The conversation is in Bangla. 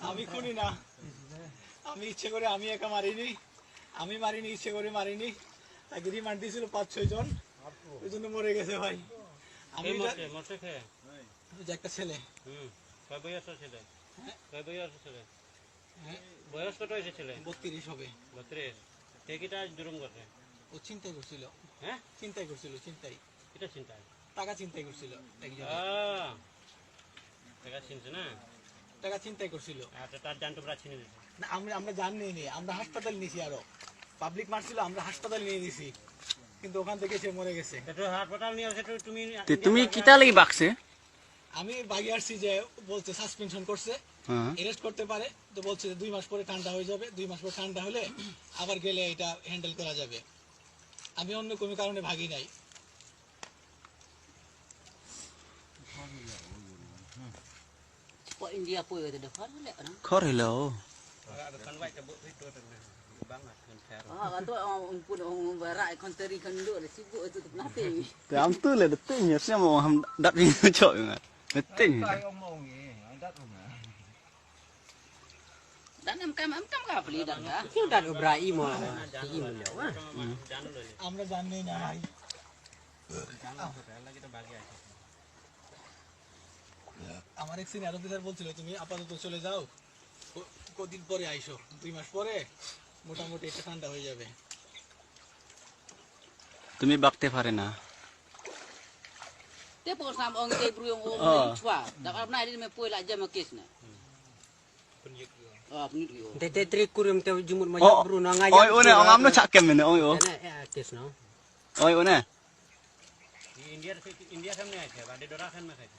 আমি খুনি না। আমি ইচ্ছে করে আমি একা মারিনি। আমি মারিনি ইচ্ছে করে মারিনি। তাকে রিমান্ড দিয়েছিল পাঁচ ছয় জন। ওই জন্য মরে গেছে ভাই। আমি একটা ছেলে। বয়স ছেলে? হ্যাঁ? হ্যাঁ, বয়স কত হয়েছে ছেলে? বত্রিশ হবে। বত্রিশ। সে কিটা করছে? ও চিন্তাই করছিল। হ্যাঁ? চিন্তাই করছিল চিন্তাই এটা চিন্তা টাকা চিন্তাই করছিল টাকা চিনছে না? টাকা চিন্তাই করছিল। আচ্ছা তার জান তোমরা ছিনে দিছে। না আমরা আমরা জানি নি আমরা হাসপাতাল নিয়েছি আরও। পাবলিক মারছিল আমরা হাসপাতাল নিয়ে দিছি কিন্তু ওখান থেকে সে মরে গেছে। হাসপাতাল নিয়ে তুমি তুমি কিতা লাগি বাকছে আমি বাগি আসছি যে বলছে সাসপেনশন করছে। হ্যাঁ। এরেস্ট করতে পারে। তো বলছে যে দুই মাস পরে ঠান্ডা হয়ে যাবে। দুই মাস পরে ঠান্ডা হলে আবার গেলে এটা হ্যান্ডেল করা যাবে। আমি অন্য কোনো কারণে ভাগি নাই। Pak India apa yang dah Kau relak kan? Kau relak. Kau relak. Kau relak. Kau relak. Kau relak. Kau relak. Kau relak. Kau relak. Kau relak. Kau relak. Kau relak. Kau relak. Dan amkan amkan kau beli dah. Kau dah berai mo. Ti mo lah. Amra jan ni nama. Kita bagi aja. আমার এক সিনিয়র অফিসার বলছিল তুমি আপাতত চলে যাও কদিন পরে আইসো দুই মাস পরে মোটামুটি এটা ঠান্ডা হয়ে যাবে তুমি বাকতে পারে না bru Ah. ni me poi lah jam kes na. penjuk Ah penyut yo. Tete trik kurim te jumut ma Oh, bru na nga Oi one ong am no chak kem ne oi o. Ana eh kes no. Oi one. di India India সামনে আছে বাড়ি ডরা খান না খাইছে